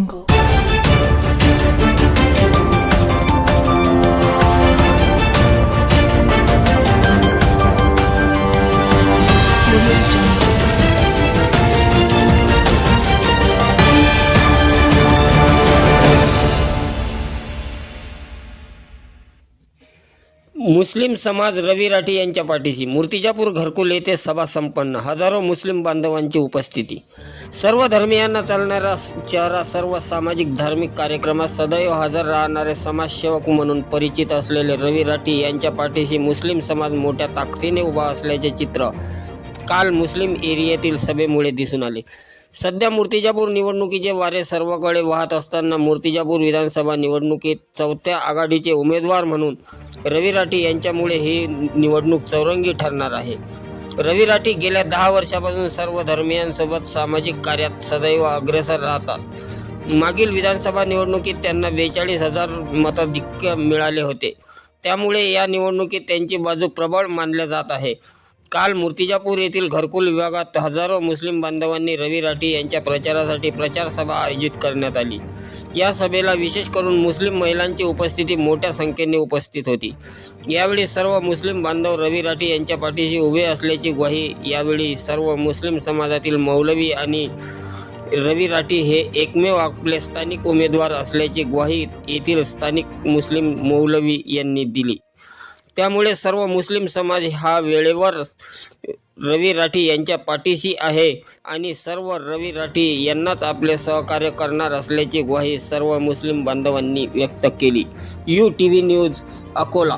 jungle. मुस्लिम समाज रवी राठी यांच्या पाठीशी. मूर्तिजापूर घरकुल येथे सभा संपन्न. हजारो मुस्लिम बांधवांची उपस्थिती. सर्व धर्मियांना चालणारा चेहरा सर्व सामाजिक धार्मिक कार्यक्रमात सदैव हजर राहणारे समाजसेवक म्हणून परिचित असलेले रवी राठी यांच्या पाठीशी मुस्लिम समाज मोठ्या ताकदीने उभा असल्याचे चित्र काल मुस्लिम एरियातील सभेमुळे दिसून आले. सध्या मूर्तिजापूर निवडणुकीचे वारे सर्वकडे वाहत असताना मूर्तिजापूर विधानसभा निवडणुकीत चौथ्या आघाडीचे उमेदवार म्हणून रवी राठी यांच्यामुळे ही निवडणूक चौरंगी ठरणार आहे. रवी राठी गेल्या दहा वर्षापासून सर्व धर्मियांसोबत सामाजिक कार्यात सदैव अग्रेसर राहतात. मागील विधानसभा निवडणुकीत त्यांना बेचाळीस हजार मताधिक्य मिळाले होते. त्यामुळे या निवडणुकीत त्यांची बाजू प्रबळ मानल्या जात आहे. काल मूर्तिजापूर येथील घरकुल विभागात हजारो मुस्लिम बांधवांनी रवी राठी यांच्या प्रचारासाठी प्रचारसभा आयोजित करण्यात आली. या सभेला विशेष करून मुस्लिम महिलांची उपस्थिती मोठ्या संख्येने उपस्थित होती. यावेळी सर्व मुस्लिम बांधव रवी राठी यांच्या पाठीशी उभे असल्याची ग्वाही यावेळी सर्व मुस्लिम समाजातील मौलवी आणि रवी राठी हे एकमेव आपले स्थानिक उमेदवार असल्याची ग्वाही येथील स्थानिक मुस्लिम मौलवी यांनी दिली. त्यामुळे सर्व मुस्लिम समाज हा वेळेवर रवी राठी यांच्या पाठीशी आहे आणि सर्व रवी राठी यांनाच आपले सहकार्य करणार असल्याची ग्वाही सर्व मुस्लिम बांधवांनी व्यक्त केली. U T V news Akola.